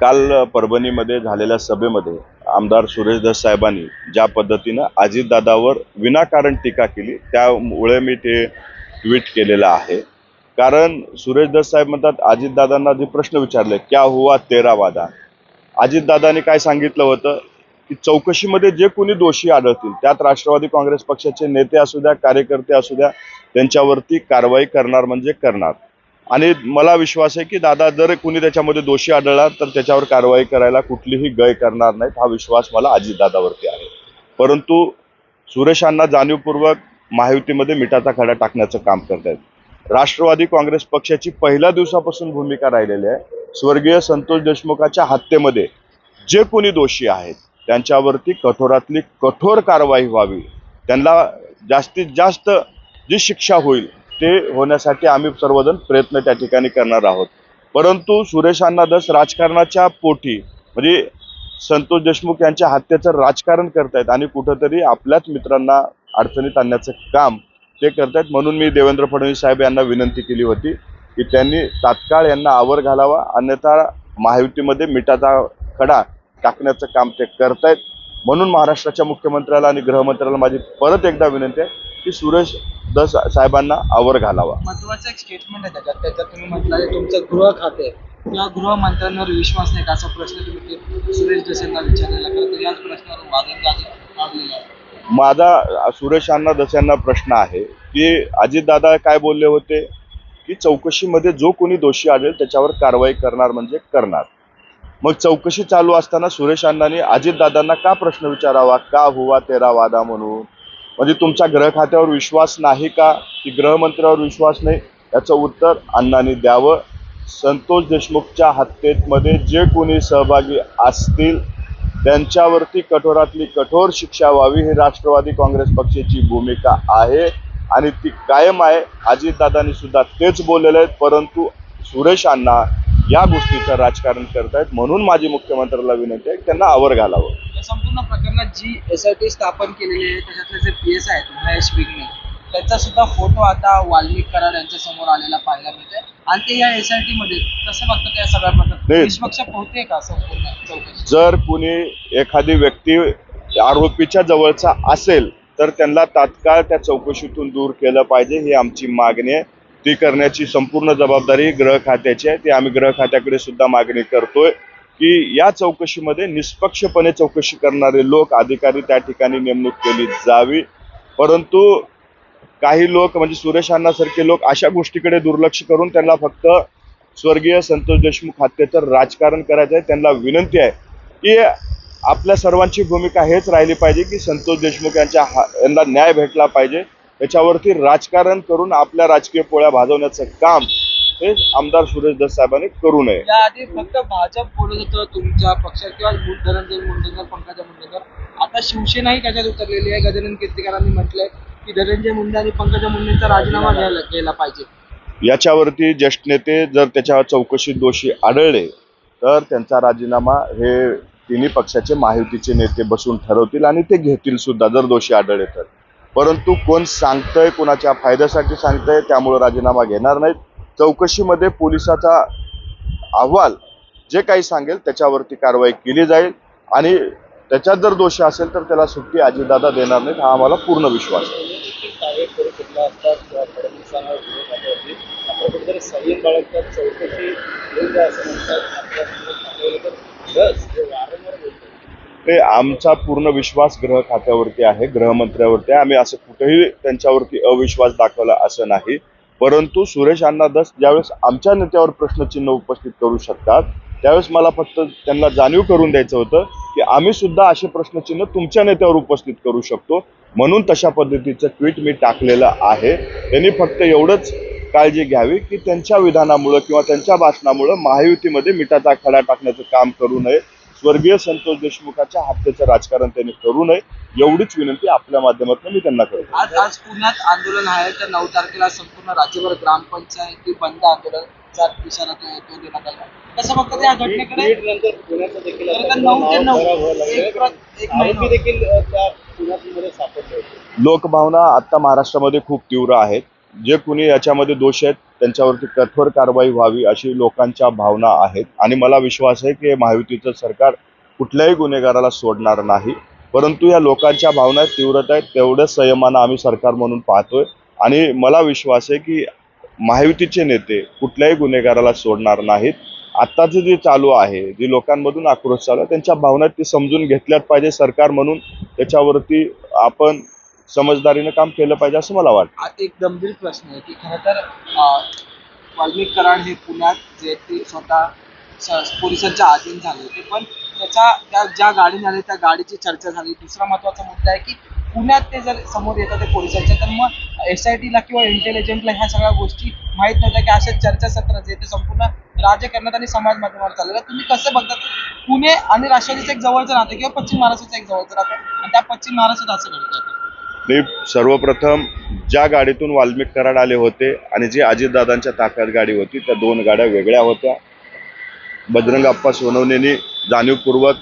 काल परभणीमध्ये झालेल्या सभेमध्ये आमदार सुरेश दस साहेबांनी ज्या पद्धतीनं अजितदादावर विनाकारण टीका केली त्यामुळे मी ते ट्विट केलेलं आहे. कारण सुरेश दस साहेब म्हणतात अजितदादांना जे प्रश्न विचारले क्या हुआ तेरा वादा? अजितदादांनी काय सांगितलं होतं? की चौकशीमध्ये जे कोणी दोषी आढळतील त्यात राष्ट्रवादी काँग्रेस पक्षाचे नेते असू द्या कार्यकर्ते असू द्या त्यांच्यावरती कारवाई करणार म्हणजे करणार. आणि मला विश्वास आहे की दादा जर कुणी त्याच्यामध्ये दोषी आढळला तर त्याच्यावर कारवाई करायला कुठलीही गय करणार नाहीत हा विश्वास मला अजितदादावरती आहे. परंतु सुरेशांना जाणीवपूर्वक महायुतीमध्ये मिठाचा खडा टाकण्याचं काम करतायत. राष्ट्रवादी काँग्रेस पक्षाची पहिल्या दिवसापासून भूमिका राहिलेली आहे. स्वर्गीय संतोष देशमुखाच्या हत्येमध्ये जे कोणी दोषी आहेत त्यांच्यावरती कठोरातली कठोर कारवाई व्हावी. त्यांना जास्तीत जास्त जी शिक्षा होईल ते होण्यासाठी आम्ही सर्वजण प्रयत्न त्या ठिकाणी करणार आहोत. परंतु सुरेश अण्णा दस राजकारणाच्या पोटी म्हणजे संतोष देशमुख यांच्या हत्येचं राजकारण करतायत आणि कुठंतरी आपल्याच मित्रांना अडचणीत आणण्याचं काम ते करतायत म्हणून मी देवेंद्र फडणवीस साहेब यांना विनंती केली होती की त्यांनी तात्काळ यांना आवर घालावा अन्यथा महायुतीमध्ये मिठाचा खडा टाकण्याचं काम ते करतायत. म्हणून महाराष्ट्राच्या मुख्यमंत्र्याला आणि गृहमंत्र्याला माझी परत एकदा विनंती आहे की सुरेश दस साहेबांना आवर घालावा. महत्वाचं एक स्टेटमेंट आहे त्याच्यात. त्याच्यात तुम्ही म्हटलं तुमचं गृह खाते. किंवा गृहमंत्र्यांवर विश्वास नाही का? असा प्रश्न तुम्ही सुरेश देसाईंना विचारलेला खरं तर याच प्रश्नावर वादन लावलेला आहे. माझा सुरेश अण्णा दस यांना प्रश्न आहे की अजितदादा काय बोलले होते? की चौकशीमध्ये जो कोणी दोषी आढळेल त्याच्यावर कारवाई करणार म्हणजे करणार. मग चौकशी चालू असताना सुरेश अण्णांनी अजितदादांना का प्रश्न विचारावा? का हुवा तेरा वादा म्हणून? म्हणजे तुमच्या ग्रह खात्यावर विश्वास नाही का? की गृहमंत्र्यावर विश्वास नाही? याचं उत्तर अण्णांनी द्यावं. संतोष देशमुखच्या हत्येमध्ये जे कोणी सहभागी असतील त्यांच्यावरती कठोरातली कठोर शिक्षा व्हावी ही राष्ट्रवादी काँग्रेस पक्षाची भूमिका आहे. आणि ती कायम आहे. अजितदादांनी सुद्धा तेच बोललेले आहेत. परंतु सुरेश अण्णा या गोष्टीचं राजकारण करतायत. म्हणून माझी मुख्यमंत्र्याला विनंती आहे त्यांना आवर घालावं. या संपूर्ण प्रकरणात जी एस आय टी स्थापन केलेली आहे त्याच्यातले जे पी एस आहेत महेश विघ्ने त्याचा सुद्धा फोटो आता वाल्मिक कराड यांच्या समोर आलेला पाहायला मिळतोय. आणि ते या एस आय टी मध्ये कसं बघतात या सगळ्या प्रकरणात? नाही. निष्पक्ष पोहते का संपूर्ण चौकशी? जर कुणी एखादी व्यक्ती आरोपीच्या जवळचा असेल तर त्यांना तात्काळ त्या चौकशीतून दूर केलं पाहिजे ही आमची मागणी आहे. ती करण्याची संपूर्ण जबाबदारी गृह खात्याची आहे. ती आम्ही गृह खात्याकडे सुद्धा मागणी करतोय. की या चौकशीमध्ये निष्पक्षपणे चौकशी करणारे लोक अधिकारी त्या ठिकाणी नेमणूक केली जावी. परंतु काही लोक म्हणजे सुरेश अण्णासारखे लोक अशा गोष्टीकडे दुर्लक्ष करून त्यांना फक्त स्वर्गीय संतोष देशमुख हत्येचं राजकारण करायचं आहे त्यांना विनंती आहे की आपल्या सर्वांची भूमिका हेच राहिली पाहिजे की संतोष देशमुख यांच्या हा यांना न्याय भेटला पाहिजे. याच्यावरती राजकारण करून आपल्या राजकीय पोळ्या भाजवण्याचं काम हे आमदार सुरेश दस साहेबांनी करू नये. याआधी फक्त भाजप बोलत होतं तुमच्या पक्षात किंवा धनंजय मुंडेकर पंकजा मुंडेकर आता शिवसेनाही त्याच्यात उतरलेली आहे. गजानन कीर्तिकरांनी म्हटलंय की धनंजय मुंडे आणि पंकजा मुंडेंचा राजीनामा घ्यायला घ्यायला पाहिजे. याच्यावरती ज्येष्ठ नेते जर त्याच्या चौकशीत दोषी आढळले तर त्यांचा राजीनामा हे तिन्ही पक्षाचे महायुतीचे नेते बसून ठरवतील आणि ते घेतील सुद्धा जर दोषी आढळले तर. परंतु कोण सांगतंय कोणाच्या फायद्यासाठी सांगतंय त्यामुळे राजीनामा घेणार नाहीत. चौकशीमध्ये पोलिसाचा अहवाल जे काही सांगेल त्याच्यावरती कारवाई केली जाईल. आणि त्याच्यात जर दोषी असेल तर त्याला सुट्टी अजितदादा देणार नाहीत हा आम्हाला पूर्ण विश्वास आहे. ते आमचा पूर्ण विश्वास गृह खात्यावरती आहे गृहमंत्र्यावरती आहे. आम्ही असं कुठेही त्यांच्यावरती अविश्वास दाखवला असं नाही. परंतु सुरेश अण्णा दस ज्यावेळेस आमच्या नेत्यावर प्रश्नचिन्ह उपस्थित करू शकतात त्यावेळेस मला फक्त त्यांना जाणीव करून द्यायचं होतं की आम्ही सुद्धा असे प्रश्नचिन्ह तुमच्या नेत्यावर उपस्थित करू शकतो. म्हणून तशा पद्धतीचं ट्विट मी टाकलेलं आहे. त्यांनी फक्त एवढंच काळजी घ्यावी की त्यांच्या विधानामुळं किंवा त्यांच्या भाषणामुळं महायुतीमध्ये मिठाचा खडा टाकण्याचं काम करू नये. स्वर्गीय संतोष देशमुखाच्या हत्येचं राजकारण त्यांनी करू नये एवढीच विनंती आपल्या माध्यमातून मी त्यांना करतो आज आज पुण्यात आंदोलन आहे तर नऊ तारखेला संपूर्ण राज्यभर ग्रामपंचायती बंद आंदोलनचा इशारा तो तो देण्यात आला कसं बघतात या घटनेकडे बीड नंतर पुण्याचं देखील तर आता का नऊ ते नाव नऊ? खराब व्हायला एक लागलंय. प्र- एक महिना. आरोपी देखील अ, त्या पुण्यामध्ये सापडले होते लोकभावना आत्ता महाराष्ट्रामध्ये खूप तीव्र आहेत जे कुणी याच्यामध्ये दोष आहेत त्यांच्यावरती कठोर कारवाई व्हावी अशी लोकांच्या भावना आहेत. आणि मला विश्वास आहे की महायुतीचं सरकार कुठल्याही गुन्हेगाराला सोडणार नाही. परंतु या लोकांच्या भावना तीव्रता आहेत तेवढंच संयमानं आम्ही सरकार म्हणून पाहतोय. आणि मला विश्वास आहे की महायुतीचे नेते कुठल्याही गुन्हेगाराला सोडणार नाहीत. आत्ताचं जे चालू आहे जे लोकांमधून आक्रोश चालू आहे त्यांच्या भावना ते समजून घेतल्याच पाहिजे सरकार म्हणून. त्याच्यावरती आपण समजदारीनं काम केलं पाहिजे असं मला वाटतं. एक गंभीर प्रश्न आहे की खरं तर वाल्मिक कराड हे पुण्यात जे ते स्वतः पोलिसांच्या अधीन झाले होते. पण त्याच्या त्या ज्या गाडीने आले त्या गाडीची चर्चा झाली. दुसरा महत्त्वाचा मुद्दा आहे की पुण्यात ते जर समोर येतात ते पोलिसांच्या तर मग एस आय टीला किंवा इंटेलिजन्सला ह्या सगळ्या गोष्टी माहीत नव्हत्या की अशा चर्चासत्र जे ते संपूर्ण राज्य करण्यात आणि समाज माध्यमावर चाललेलं तुम्ही कसं बघता पुणे आणि राष्ट्रवादीचं एक जवळचं राहतं किंवा पश्चिम महाराष्ट्राचं एक जवळचं राहतं? आणि त्या पश्चिम महाराष्ट्रात असं घडतं. मी सर्वप्रथम ज्या गाडीतून वाल्मिक कराड आले होते आणि जी अजितदादांच्या ताफ्यात गाडी होती त्या दोन गाड्या वेगळ्या होत्या. बजरंग अप्पा सोनवणेंनी जाणीवपूर्वक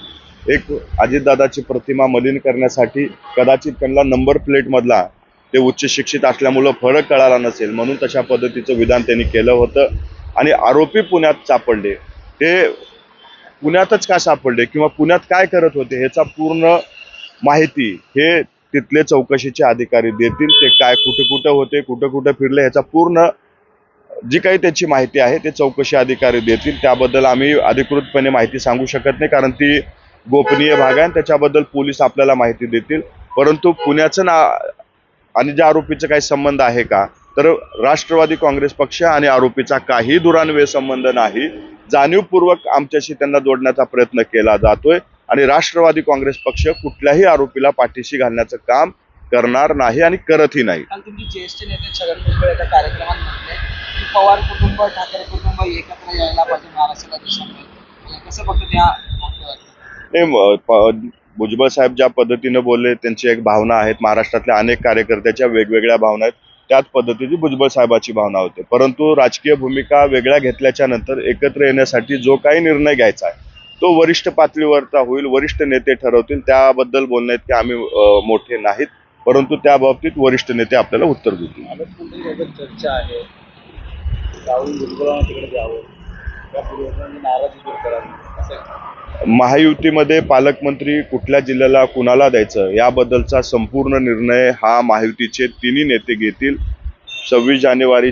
एक अजितदादाची प्रतिमा मलिन करण्यासाठी कदाचित त्यांना नंबर प्लेटमधला ते उच्च शिक्षित असल्यामुळं फरक कळाला नसेल म्हणून तशा पद्धतीचं विधान त्यांनी केलं होतं. आणि आरोपी पुण्यात सापडले. ते पुण्यातच का सापडले किंवा पुण्यात काय करत होते ह्याचा पूर्ण माहिती हे तिथले चौकशीचे अधिकारी देतील ते काय कुठे कुठं होते कुठं कुठं फिरले ह्याचा पूर्ण जी काही त्याची माहिती आहे ते चौकशी अधिकारी देतील. त्याबद्दल आम्ही अधिकृतपणे माहिती सांगू शकत नाही कारण ती गोपनीय भाग आहे त्याच्याबद्दल पोलीस आपल्याला माहिती देतील. परंतु पुण्याचं ना आणि ज्या आरोपीचा काही संबंध आहे का तर राष्ट्रवादी काँग्रेस पक्ष आणि आरोपीचा काही दुरान्वय संबंध नाही. जाणीवपूर्वक आमच्याशी त्यांना जोडण्याचा प्रयत्न केला जातोय. आणि राष्ट्रवादी काँग्रेस पक्ष कुठल्याही आरोपीला पाठीशी घालण्याचं काम करणार नाही आणि करतही नाही. काल तुमचे ज्येष्ठ नेते छगन भुजबळ एका कार्यक्रमात म्हटले की पवार कुटुंब ठाकरे कुटुंब एकत्र यायला पाहिजे महाराष्ट्राला दिशा मिळेल कसं बघतात या वक्तव्यात नाही म- प- भुजबळ साहेब ज्या पद्धतीनं बोलले त्यांची एक भावना आहेत. महाराष्ट्रातल्या अनेक कार्यकर्त्याच्या वेगवेगळ्या भावना आहेत. त्याच पद्धतीची भुजबळ साहेबाची भावना होते. परंतु राजकीय भूमिका वेगळ्या घेतल्याच्या नंतर एकत्र येण्यासाठी जो काही निर्णय घ्यायचा आहे तो वरिष्ठ पातळीवरचा होईल वरिष्ठ नेते ठरवतील. त्याबद्दल बोलण्यात की आम्ही मोठे नाहीत. परंतु त्या बाबतीत वरिष्ठ नेते आपल्याला उत्तर देतील. चर्चा आहे. महायुतीमध्ये पालकमंत्री कुठल्या जिल्ह्याला कुणाला द्यायचं? याबद्दलचा संपूर्ण निर्णय हा महायुतीचे तिन्ही नेते घेतील. सव्वीस जानेवारी